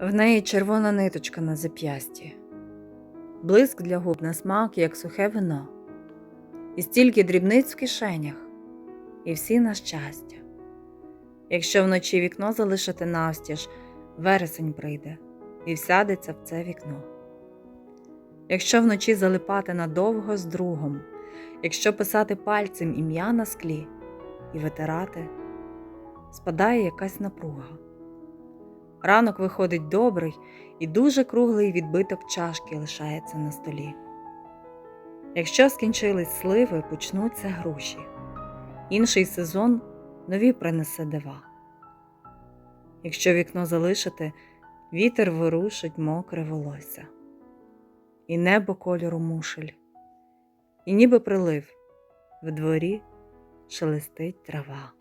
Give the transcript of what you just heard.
В неї червона ниточка на зап'ясті, блиск для губ на смак, як сухе вино, і стільки дрібниць в кишенях, і всі на щастя. Якщо вночі вікно залишити навстіж, вересень прийде і всядеться в це вікно. Якщо вночі залипати надовго з другом, якщо писати пальцем ім'я на склі і витирати, спадає якась напруга. Ранок виходить добрий і дуже круглий відбиток чашки лишається на столі. Якщо скінчились сливи, почнуться груші. Інший сезон нові принесе дива. Якщо вікно залишити, вітер ворушить мокре волосся, і небо кольору мушель, і ніби прилив в дворі шелестить трава.